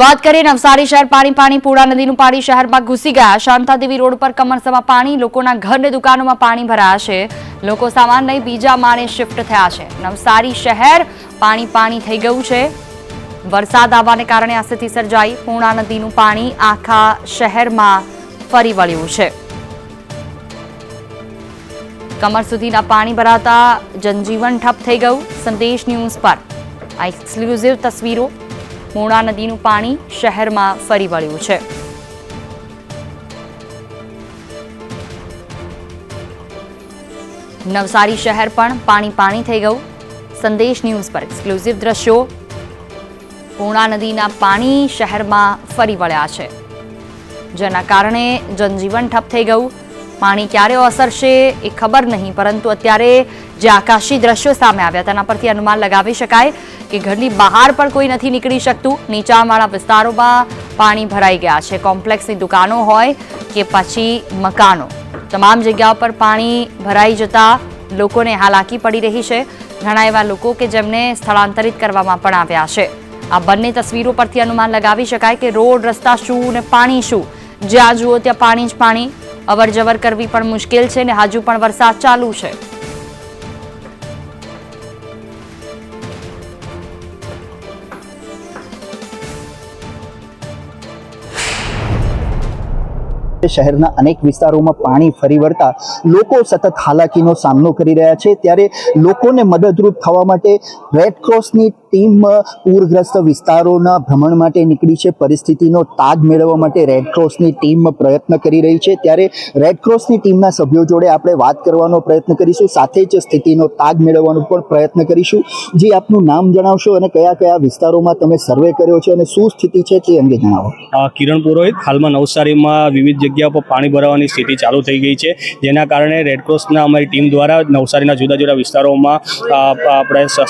વાત કરીએ નવસારી શહેર પાણી પાણી પૂળા નદીનું પાણી શહેરમાં ઘૂસી ગયા. શાંતાદેવી રોડ પર કમરસમાં પાણી, લોકોના ઘરને દુકાનોમાં પાણી ભરાયા છે લોકો સામાન લઈ બીજા માળે શિફ્ટ થયા છે. નવસારી શહેર પાણી પાણી થઈ ગયું છે. વરસાદ આવવાને કારણે આ સ્થિતિ સર્જાઈ. પૂર્ણા નદીનું પાણી આખા શહેરમાં ફરી વળ્યું છે. કમર સુધીના પાણી ભરાતા જનજીવન ઠપ થઈ ગયું. સંદેશ ન્યૂઝ પર આ એક્સક્લુઝિવ તસવીરો પૂર્ણા નદીનું પાણી શહેરમાં ફરી વળ્યું છે. નવસારી શહેર પણ પાણી પાણી થઈ ગયું. સંદેશ ન્યૂઝ પર એક્સક્લુઝિવ દ્રશ્યો. પૂર્ણા નદીના પાણી શહેરમાં ફરી વળ્યા છે. જેના કારણે જનજીવન ઠપ થઈ ગયું. પાણી ક્યારે અસરશે એ ખબર નહીં, પરંતુ અત્યારે જે આકાશી દ્રશ્યો સામે આવ્યા. તેના પરથી અનુમાન લગાવી શકાય કે ઘરની બહાર પણ કોઈ નથી નીકળી શકતું. નીચાણવાળા વિસ્તારોમાં પાણી ભરાઈ ગયા છે. કોમ્પ્લેક્સની દુકાનો હોય કે પછી મકાનો. તમામ જગ્યા પર પાણી ભરાઈ જતા લોકોને હાલાકી પડી રહી છે. ઘણા એવા લોકો કે જેમને સ્થળાંતરિત કરવામાં પણ આવ્યા છે. આ બંને તસવીરો પરથી અનુમાન લગાવી શકાય કે રોડ, રસ્તા શું ને પાણી શું? જ્યાં જુઓ ત્યાં પાણી જ પાણી. અવર કરવી પણ મુશ્કેલ છે ને હજુ પણ વરસાદ ચાલુ છે. શહેરના અનેક વિસ્તારોમાં પાણી ફરી વળતા લોકો સતત હાલાકીનો સામનો કરી રહ્યા છે. ત્યારે લોકોને મદદરૂપ થવા માટે રેડ ક્રોસની ટીમ પૂરગ્રસ્ત વિસ્તારોના ભ્રમણ માટે નીકળી છે. પરિસ્થિતિનો તાગ મેળવવા માટે રેડ ક્રોસની ટીમ પ્રયત્ન કરી રહી છે. ત્યારે રેડ ક્રોસની ટીમના સભ્યો જોડે આપણે વાત કરવાનો પ્રયત્ન કરીશું. સાથે જ સ્થિતિનો તાગ મેળવવાનો પણ પ્રયત્ન કરીશું. જે, આપનું નામ જણાવશો અને કયા કયા વિસ્તારોમાં તમે સર્વે કર્યો છે અને શું સ્થિતિ છે તે અંગે જણાવો. કિરણ પુરોહિત, હાલમાં નવસારીમાં વિવિધ જગ્યા પર પાણી ભરાવાની સ્થિતિ ચાલુ થઈ ગઈ છે. જેના કારણે રેડક્રોસના અમારી ટીમ દ્વારા નવસારીના જુદા જુદા વિસ્તારોમાં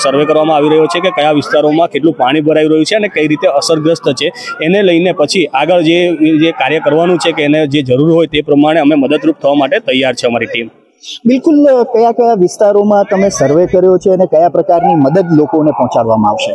સર્વે કરવામાં આવી રહ્યો છે કે કયા વિસ્તારોમાં કેટલું પાણી ભરાઈ રહ્યું છે અને કઈ રીતે અસરગ્રસ્ત છે એને લઈને પછી આગળ જે જે કાર્ય કરવાનું છે કે એને જે જરૂર હોય તે પ્રમાણે અમે મદદરૂપ થવા માટે તૈયાર છે અમારી ટીમ. બિલકુલ કયા કયા વિસ્તારોમાં તમે સર્વે કર્યો છે અને કયા પ્રકારની મદદ લોકોને પહોંચાડવામાં આવશે?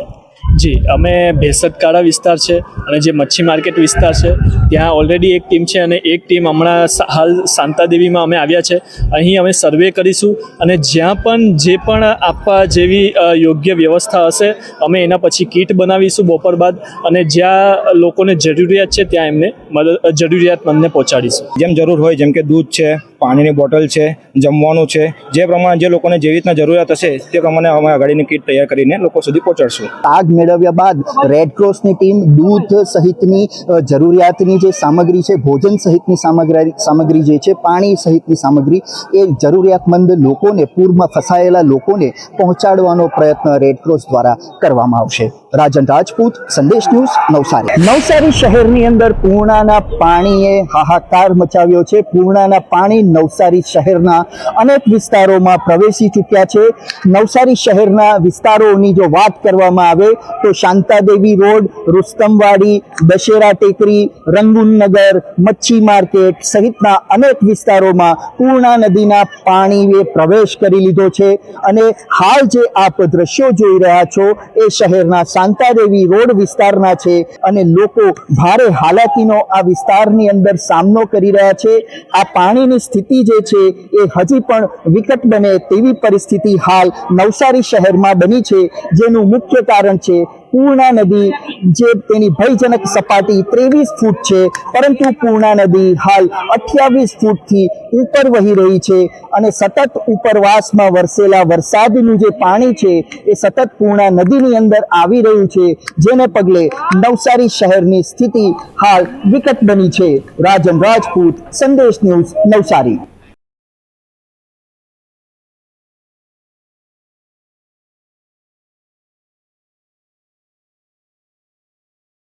જી, અમે ભેસદકાળા વિસ્તાર છે અને જે મચ્છી માર્કેટ વિસ્તાર છે, ત્યાં ઓલરેડી એક ટીમ છે અને એક ટીમ હમણાં હાલ શાંતાદેવીમાં અમે આવ્યા છે. અહીં અમે સર્વે કરીશું અને જ્યાં પણ જે પણ આપવા જેવી યોગ્ય વ્યવસ્થા હશે, અમે એના પછી કીટ બનાવીશું બપોર બાદ અને જ્યાં લોકોને જરૂરિયાત છે ત્યાં એમને મદદ જરૂરિયાતમંદને પહોંચાડીશું. જેમ જરૂર હોય, જેમ કે દૂધ છે પાણીની બોટલ છે, જમવાનું છે, જે પ્રમાણે જે લોકોને જેવી રીતના જરૂરિયાત હશે, તે પ્રમાણે અમે આગાડીની કીટ તૈયાર કરીને લોકો સુધી પહોંચાડશું. તાગ મેળવ્યા બાદ રેડ ક્રોસની ટીમ દૂધ સહિતની જરૂરિયાતની જે સામગ્રી છે, ભોજન સહિતની સામગ્રી સામગ્રી જે છે, પાણી સહિતની સામગ્રી એ જરૂરિયાતમંદ લોકોને, પૂરમાં ફસાયેલા લોકોને પહોંચાડવાનો પ્રયત્ન રેડ ક્રોસ દ્વારા કરવામાં આવશે. રાજન રાજપૂત, સંદેશ ન્યૂઝ, નવસારી. નવસારી શહેરની અંદર પૂર્ણાના પાણીએ હાહાકાર મચાવ્યો છે. પૂર્ણાના પાણી નવસારી શહેરના અનેક વિસ્તારોમાં પ્રવેશી ચૂક્યા છે. નવસારી શહેરના વિસ્તારોની જો વાત કરવામાં આવે તો શાંતાદેવી રોડ, રુસ્તમવાડી, દશેરા ટેકરી રંગુનનગર મચ્છી માર્કેટ સહિતના અનેક વિસ્તારોમાં પૂર્ણા નદીના પાણીએ પ્રવેશ કરી લીધો છે. અને હાલ જે આપ દ્રશ્યો જોઈ રહ્યા છો એ શહેરના શાંતાદેવી રોડ વિસ્તારના છે અને લોકો ભારે હાલાકીનો આ વિસ્તારની અંદર સામનો કરી રહ્યા છે. આ પાણીની સ્થિતિ જે છે એ હજી પણ વિકટ બને તેવી પરિસ્થિતિ હાલ નવસારી શહેરમાં બની છે, જેનું મુખ્ય કારણ છે પૂર્ણા નદી, જે તેની ભયજનક સપાટી ત્રેવીસ ફૂટ છે, પરંતુ પૂર્ણા નદી હાલ અઠ્યાવીસ ફૂટથી ઉપર વહી રહી છે અને સતત ઉપરવાસમાં વરસેલા વરસાદનું જે પાણી છે, એ સતત પૂર્ણા નદીની અંદર આવી રહ્યું છે, જેને પગલે નવસારી શહેરની સ્થિતિ હાલ વિકટ બની છે. રાજન રાજપૂત, સંદેશ ન્યૂઝ નવસારી.